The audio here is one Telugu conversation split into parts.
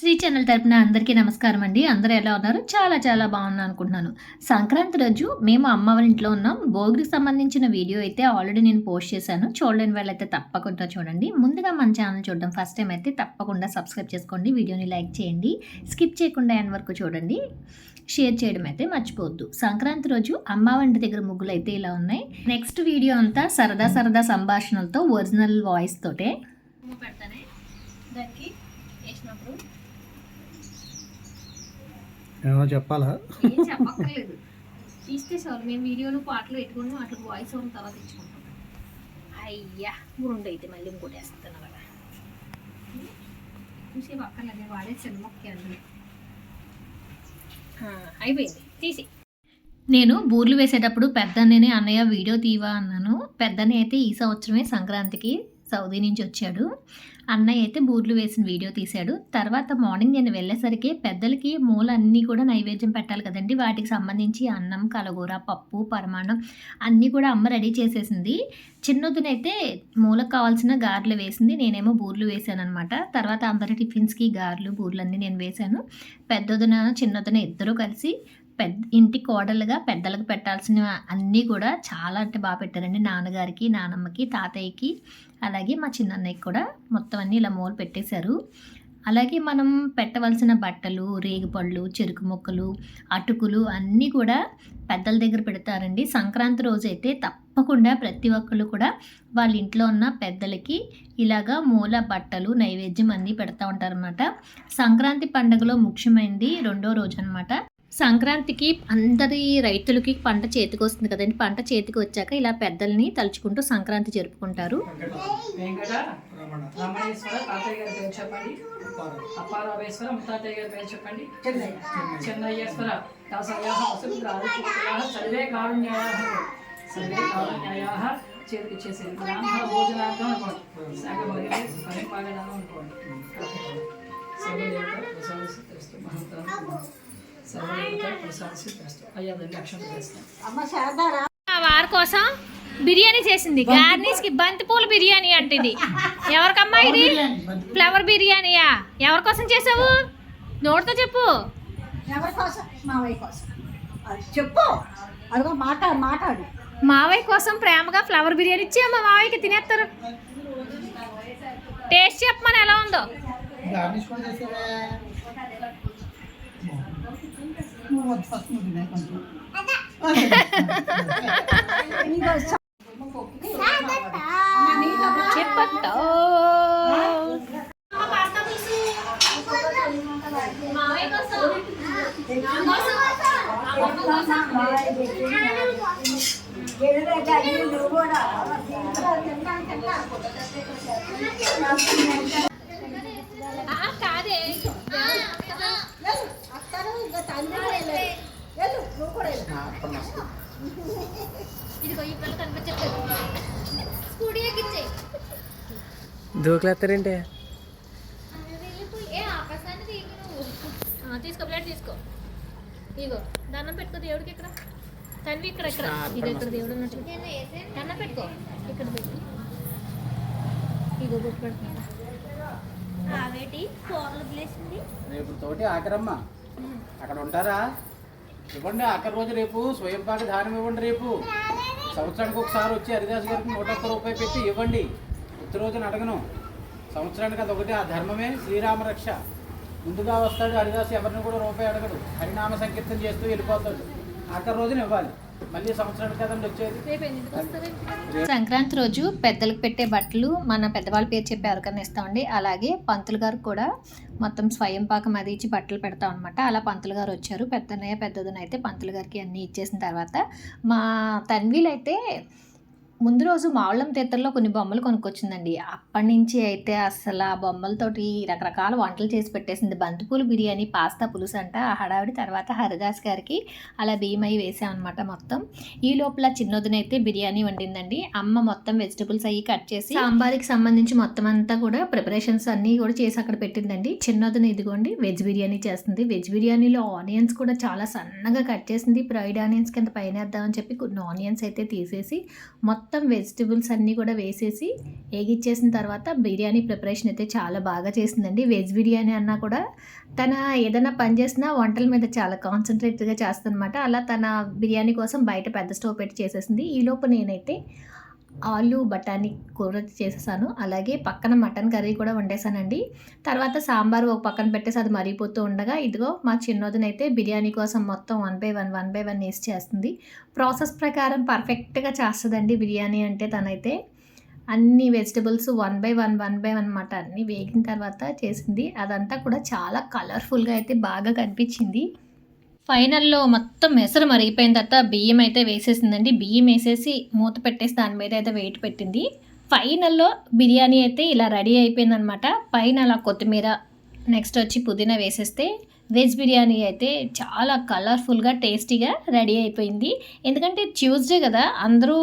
Sri channel తరపున అందరికీ నమస్కారం అండి. అందరూ ఎలా ఉన్నారు? చాలా చాలా బాగున్నాను అనుకుంటున్నాను. సంక్రాంతి రోజు మేము అమ్మ వాళ్ళ ఇంట్లో ఉన్నాం. భోగికి సంబంధించిన వీడియో అయితే ఆల్రెడీ నేను పోస్ట్ చేశాను. చూడలేని వాళ్ళైతే తప్పకుండా చూడండి. ముందుగా మన ఛానల్ చూడడం ఫస్ట్ టైం అయితే తప్పకుండా సబ్స్క్రైబ్ చేసుకోండి. వీడియోని లైక్ చేయండి. స్కిప్ చేయకుండా ఎండ్ వరకు చూడండి. షేర్ చేయడం అయితే మర్చిపోవద్దు. సంక్రాంతి రోజు అమ్మ వంటి దగ్గర ముగ్గులు అయితే ఇలా ఉన్నాయి. నెక్స్ట్ వీడియో అంతా సరదా సరదా సంభాషణలతో ఒరిజినల్ వాయిస్ తోటే. పెడతానే. దానికి ఏమో చెప్పాలా? ఏం చెప్పక్కర్లేదు. తీస్తే చాలు మేము వీడియోలు పాటలు పెట్టుకుని వాటికి వాయిస్ ఓవర్ తర్వాత ఇచ్చుకుంటాం. అయ్యా రెండు అయితే మళ్ళీ ఇంకోటి వేస్తాను కదా. చూసే పక్కర్లేదు వాడేసాను మొక్కే అందులో. అయిపోయింది. తీసి. నేను బూర్లు వేసేటప్పుడు పెద్దన్ననే అన్నయ్య వీడియో తీవా అన్నాను. పెద్దన్న అయితే ఈ సంవత్సరమే సంక్రాంతికి సౌదీ నుంచి వచ్చాడు. అన్నయ్య అయితే బూర్లు వేసిన వీడియో తీశాడు. తర్వాత మార్నింగ్ నేను వెళ్ళేసరికి పెద్దలకి మూలన్నీ కూడా నైవేద్యం పెట్టాలి కదండి. వాటికి సంబంధించి అన్నం కలగూర పప్పు పరమాన్నం అన్నీ కూడా అమ్మ రెడీ చేసేసింది. చిన్నొద్దునైతే మూలకు కావాల్సిన గారెలు వేసింది. నేనేమో బూర్లు వేసాను అనమాట తర్వాత అందరి టిఫిన్స్కి గారెలు బూర్లు అన్నీ నేను వేశాను పెద్దదిన చిన్నొద్దున ఇద్దరూ కలిసి పెద్ద ఇంటి కోడలుగా పెద్దలకు పెట్టాల్సిన అన్నీ కూడా చాలా అంటే బాగా పెట్టారండి. నాన్నగారికి నానమ్మకి తాతయ్యకి అలాగే మా చిన్నన్నయ్యకి కూడా మొత్తం అన్నీ ఇలా మూలు పెట్టేశారు. అలాగే మనం పెట్టవలసిన బట్టలు రేగిపళ్ళు చెరుకు మొక్కలు అటుకులు అన్నీ కూడా పెద్దల దగ్గర పెడతారండి. సంక్రాంతి రోజు అయితే తప్పకుండా ప్రతి ఒక్కళ్ళు కూడా వాళ్ళ ఇంట్లో ఉన్న పెద్దలకి ఇలాగా మూల బట్టలు నైవేద్యం అన్నీ పెడతా ఉంటారనమాట సంక్రాంతి పండుగలో ముఖ్యమైనది రెండో రోజు అనమాట సంక్రాంతికి అందరి రైతులకి పంట చేతికి వస్తుంది కదండి. పంట చేతికి వచ్చాక ఇలా పెద్దల్ని తలుచుకుంటూ సంక్రాంతి జరుపుకుంటారు. చేతికి భోజనార్థం అనుకోండి. శాఖ అనుకోండి. మహంతం వారి కోసం బిర్యానీ చేసింది. గార్నిష్కి బంతిపూల బిర్యానీ అంటుంది ఎవరికమ్మా ఇది? ఫ్లవర్ బిర్యానీయా? ఎవరి కోసం చేసావు? నోటితో చెప్పు. చెప్పు. మాట్లాడు. మావయ్య కోసం ప్రేమగా ఫ్లవర్ బిర్యానీ ఇచ్చి మా మావయ్యకి తినేస్తారు. టేస్ట్ చెప్పమని ఎలా ఉందో? చెప్పట్టో నువ్వు కూడా దూకులేస్తారేంటి? తీసుకో ప్లేట్ తీసుకో. ఇగో దండం పెట్టుకో దేవుడికి ఇక్కడ. తన్వి ఇక్కడ ఇక్కడ. ఇది ఇక్కడ దేవుడు ఉన్నట్టు. దండం పెట్టుకో. ఇక్కడ పెట్టి. ఇగో బొట్టు పెడుతున్నా ఆవేటి కూరలు వదిలేసింది. రేపు తోటి ఆఖరమ్మ అక్కడ ఉంటారా? ఇవ్వండి ఆఖరి రోజు రేపు స్వయం పాక దానం ఇవ్వండి రేపు. సంవత్సరానికి ఒకసారి వచ్చి హరిదాస్ గారికి నూట ఒక్క రూపాయి పెట్టి ఇవ్వండి. ఉత్తర రోజున అడగను. సంవత్సరానికి అది ఒకటి ఆ ధర్మమే శ్రీరామ రక్ష. ముందుగా వస్తాడు హరిదాస్ ఎవరిని కూడా రూపాయి అడగడు. హరినామ సంకీర్తన చేస్తూ వెళ్ళిపోతాడు. ఆఖరి రోజున ఇవ్వాలి. మళ్ళీ సంవత్సరానికి కదండి వచ్చేది. సంక్రాంతి రోజు పెద్దలకు పెట్టే బట్టలు మన పెద్దవాళ్ళ పేరు చెప్పి ఎవరికైనా ఇస్తామండి. అలాగే పంతులు గారు కూడా మొత్తం స్వయం పాకం అది ఇచ్చి బట్టలు పెడతాం అనమాట అలా పంతులు గారు వచ్చారు. పెద్దనయ్య పెద్దదన అయితే పంతులు గారికి అన్నీ ఇచ్చేసిన తర్వాత మా తన్వీలు అయితే ముందు రోజు మావళ్ళం తీర్థంలో కొన్ని బొమ్మలు కొనుక్కొచ్చిందండి. అప్పటి నుంచి అయితే అసలు ఆ బొమ్మలతోటి రకరకాల వంటలు చేసి పెట్టేసింది. బంతిపూలు బిర్యానీ పాస్తా పులుసు అంట ఆ హడావిడి తర్వాత హరిదాస్ గారికి అలా బియ్యమై వేసామన్నమాట మొత్తం. ఈ లోపల చిన్నదినైతే బిర్యానీ వండిందండి. అమ్మ మొత్తం వెజిటబుల్స్ అవి కట్ చేసి సాంబార్కి సంబంధించి మొత్తం అంతా కూడా ప్రిపరేషన్స్ అన్నీ కూడా చేసి అక్కడ పెట్టిందండి. చిన్నదిన ఇదిగోండి వెజ్ బిర్యానీ చేస్తుంది. వెజ్ బిర్యానీలో ఆనియన్స్ కూడా చాలా సన్నగా కట్ చేసింది. ఫ్రైడ్ ఆనియన్స్ కింద పైన వేద్దామని చెప్పి కొన్ని ఆనియన్స్ అయితే తీసేసి మొత్తం మొత్తం వెజిటబుల్స్ అన్నీ కూడా వేసేసి వేగిచ్చేసిన తర్వాత బిర్యానీ ప్రిపరేషన్ అయితే చాలా బాగా చేసిందండి. వెజ్ బిర్యానీ అన్నా కూడా తన ఏదైనా పని చేసినా వంటల మీద చాలా కాన్సన్ట్రేట్గా చేస్తుందన్నమాట. అలా తన బిర్యానీ కోసం బయట పెద్ద స్టవ్ పెట్టి చేసేసింది. ఈలోపు నేనైతే ఆలు బఠానీ కూర చేసేసాను. అలాగే పక్కన మటన్ కర్రీ కూడా వండేసానండి. తర్వాత సాంబార్ ఒక పక్కన పెట్టేసి అది మరిగిపోతూ ఉండగా ఇదిగో మా చిన్నోదినైతే బిర్యానీ కోసం మొత్తం one by one one by one వేసి చేస్తుంది. ప్రాసెస్ ప్రకారం పర్ఫెక్ట్గా చేస్తుందండి బిర్యానీ అంటే తనైతే. అన్ని vegetables one by one one by one అనమాట అన్నీ వేగిన తర్వాత చేసింది. అదంతా కూడా చాలా కలర్ఫుల్గా అయితే బాగా కనిపించింది. ఫైనల్లో మొత్తం మెసరు మరిగిపోయిన తర్వాత బియ్యం అయితే వేసేసిందండి. బియ్యం వేసేసి మూత పెట్టేసి దాని మీద అయితే వెయిట్ పెట్టింది. ఫైనల్లో బిర్యానీ అయితే ఇలా రెడీ అయిపోయిందనమాట పైన అలా కొత్తిమీర నెక్స్ట్ వచ్చి పుదీనా వేసేస్తే వెజ్ బిర్యానీ అయితే చాలా కలర్ఫుల్గా టేస్టీగా రెడీ అయిపోయింది. ఎందుకంటే ట్యూస్డే కదా అందరూ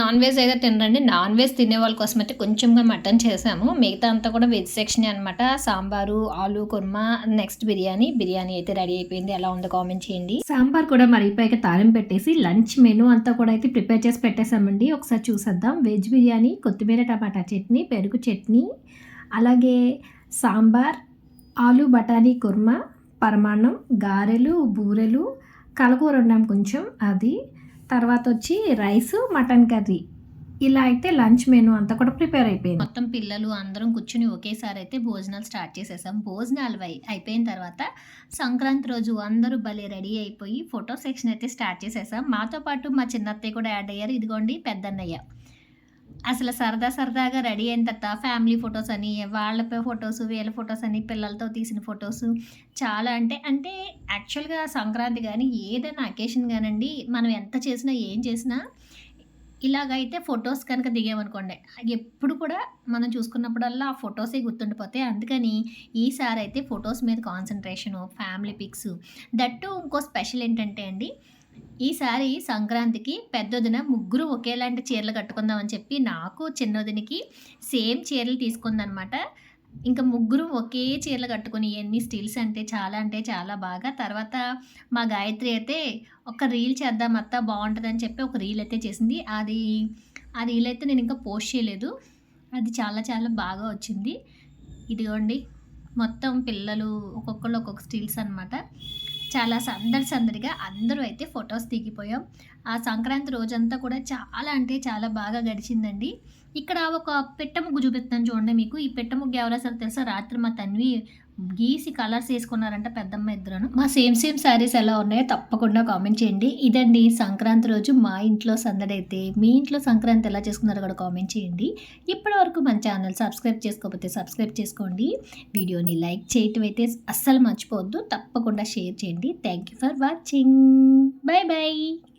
నాన్ వెజ్ అయితే తినరండి. నాన్ వెజ్ తినే వాళ్ళ కోసం అయితే కొంచెంగా మటన్ చేసాము. మిగతా అంతా కూడా వెజ్ సెక్షన్ అనమాట సాంబారు ఆలు కుర్మా నెక్స్ట్ బిర్యానీ. బిర్యానీ అయితే రెడీ అయిపోయింది. ఎలా ఉందో కామెంట్ చేయండి. సాంబార్ కూడా మరిగిపోయాక తాలింపు పెట్టేసి లంచ్ మెనూ అంతా కూడా అయితే ప్రిపేర్ చేసి పెట్టేసామండి ఒకసారి చూసేద్దాం. వెజ్ బిర్యానీ కొత్తిమీర టమాటా చట్నీ పెరుగు చట్నీ అలాగే సాంబార్ ఆలు బఠానీ కుర్మా పరమాన్నం గారెలు బూరెలు కలకూర ఉన్నాం కొంచెం అది. తర్వాత వచ్చి రైస్ మటన్ కర్రీ. ఇలా అయితే లంచ్ మెనూ అంతా కూడా ప్రిపేర్ అయిపోయింది. మొత్తం పిల్లలు అందరం కూర్చుని ఒకేసారి అయితే భోజనాలు స్టార్ట్ చేసేసాం. భోజనాలు వై అయిపోయిన తర్వాత సంక్రాంతి రోజు అందరూ భలే రెడీ అయిపోయి ఫోటో సెక్షన్ అయితే స్టార్ట్ చేసేసాం. మాతో పాటు మా చిన్నత్తయ్య కూడా యాడ్ అయ్యారు. ఇదిగోండి పెద్దన్నయ్య. అసలు సరదా సరదాగా రెడీ అయిన తర్వాత ఫ్యామిలీ ఫొటోస్ అని వాళ్ళ ఫొటోస్ వీళ్ళ ఫొటోస్ అని పిల్లలతో తీసిన ఫొటోస్ చాలా అంటే అంటే యాక్చువల్గా సంక్రాంతి కానీ ఏదైనా అకేషన్ కానండి మనం ఎంత చేసినా ఏం చేసినా ఇలాగైతే ఫొటోస్ కనుక దిగామనుకోండి ఎప్పుడు కూడా మనం చూసుకున్నప్పుడల్లా ఆ ఫొటోసే గుర్తుండిపోతాయి. అందుకని ఈసారి అయితే ఫొటోస్ మీద కాన్సన్ట్రేషను ఫ్యామిలీ పిక్స్ దట్టు ఇంకో స్పెషల్ ఏంటంటే అండి ఈసారి సంక్రాంతికి పెద్దొదిన ముగ్గురు ఒకేలాంటి చీరలు కట్టుకుందామని చెప్పి నాకు చిన్నొదినికి సేమ్ చీరలు తీసుకుందనమాట. ఇంకా ముగ్గురు ఒకే చీరలు కట్టుకుని ఎన్ని స్టిల్స్ అంటే చాలా అంటే చాలా బాగా. తర్వాత మా గాయత్రి అయితే ఒక రీల్ చేద్దాం అత్త బాగుంటుందని చెప్పి ఒక రీల్ అయితే చేసింది. అది ఆ రీల్ అయితే నేను ఇంకా పోస్ట్ చేయలేదు. అది చాలా చాలా బాగా వచ్చింది. ఇదిగోండి మొత్తం పిల్లలు ఒక్కొక్కరు ఒక్కొక్క స్టిల్స్ అనమాట చాలా సందడి సందడిగా అందరూ అయితే ఫొటోస్ దిగిపోయాం. ఆ సంక్రాంతి రోజంతా కూడా చాలా అంటే చాలా బాగా గడిచిందండి. ఇక్కడ ఒక పెట్ట ముగ్గు చూపిస్తాను చూడండి మీకు. ఈ పెట్ట ముగ్గు ఎవరో అసలు తెలుసా? రాత్రి మా తన్వి గీసి కలర్స్ వేసుకున్నారంట పెద్దమ్మ ఇద్దరు మా సేమ్ సేమ్ శారీస్ ఎలా ఉన్నాయో తప్పకుండా కామెంట్ చేయండి. ఇదండి సంక్రాంతి రోజు మా ఇంట్లో సందడి అయితే మీ ఇంట్లో సంక్రాంతి ఎలా చేసుకున్నారో కూడా కామెంట్ చేయండి. ఇప్పటి వరకు మన ఛానల్ సబ్స్క్రైబ్ చేసుకోకపోతే సబ్స్క్రైబ్ చేసుకోండి. వీడియోని లైక్ చేయటం అయితే అస్సలు మర్చిపోవద్దు. తప్పకుండా షేర్ చేయండి. Thank you for watching. Bye bye